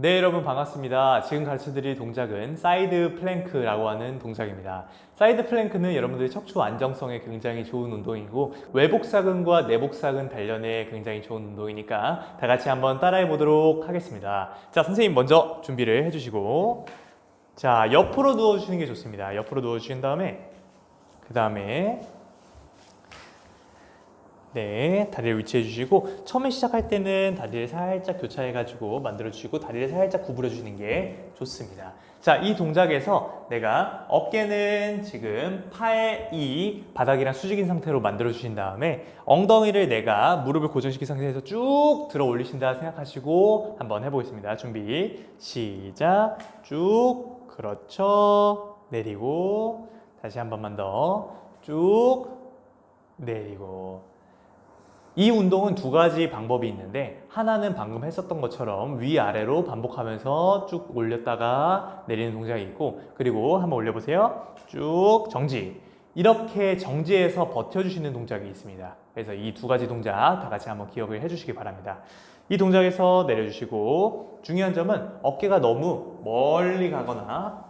네, 여러분 반갑습니다. 지금 가르쳐 드릴 동작은 사이드 플랭크라고 하는 동작입니다. 사이드 플랭크는 여러분들의 척추 안정성에 굉장히 좋은 운동이고 외복사근과 내복사근 단련에 굉장히 좋은 운동이니까 다 같이 한번 따라해 보도록 하겠습니다. 자, 선생님 먼저 준비를 해 주시고 자, 옆으로 누워 주시는 게 좋습니다. 옆으로 누워 주신 다음에 그 다음에 네, 다리를 위치해 주시고 처음에 시작할 때는 다리를 살짝 교차해 가지고 만들어 주시고 다리를 살짝 구부려 주시는 게 좋습니다. 자, 이 동작에서 내가 어깨는 지금 팔 이 바닥이랑 수직인 상태로 만들어 주신 다음에 엉덩이를 내가 무릎을 고정시킨 상태에서 쭉 들어 올리신다 생각하시고 한번 해 보겠습니다. 준비. 시작. 쭉. 그렇죠. 내리고 다시 한 번만 더. 쭉 내리고 이 운동은 두 가지 방법이 있는데 하나는 방금 했었던 것처럼 위아래로 반복하면서 쭉 올렸다가 내리는 동작이 있고 그리고 한번 올려보세요. 쭉 정지. 이렇게 정지해서 버텨주시는 동작이 있습니다. 그래서 이 두 가지 동작 다 같이 한번 기억을 해주시기 바랍니다. 이 동작에서 내려주시고 중요한 점은 어깨가 너무 멀리 가거나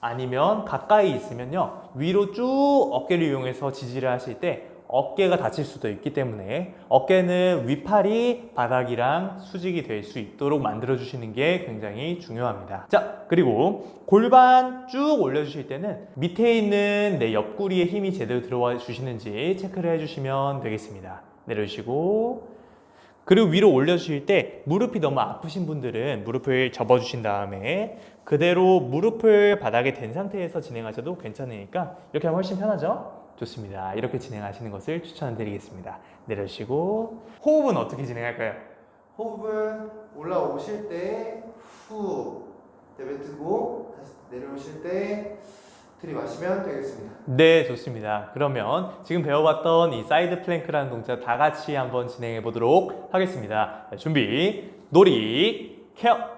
아니면 가까이 있으면요. 위로 쭉 어깨를 이용해서 지지를 하실 때 어깨가 다칠 수도 있기 때문에 어깨는 위팔이 바닥이랑 수직이 될 수 있도록 만들어 주시는 게 굉장히 중요합니다. 자 그리고 골반 쭉 올려 주실 때는 밑에 있는 내 옆구리에 힘이 제대로 들어와 주시는지 체크를 해 주시면 되겠습니다. 내려주시고 그리고 위로 올려주실 때 무릎이 너무 아프신 분들은 무릎을 접어주신 다음에 그대로 무릎을 바닥에 댄 상태에서 진행하셔도 괜찮으니까 이렇게 하면 훨씬 편하죠? 좋습니다. 이렇게 진행하시는 것을 추천드리겠습니다. 내려주시고 호흡은 어떻게 진행할까요? 호흡은 올라오실 때 후 내뱉고 다시 내려오실 때 들이마시면 되겠습니다. 네, 좋습니다. 그러면 지금 배워봤던 이 사이드 플랭크라는 동작 다 같이 한번 진행해 보도록 하겠습니다. 자, 준비, 놀이, 케어!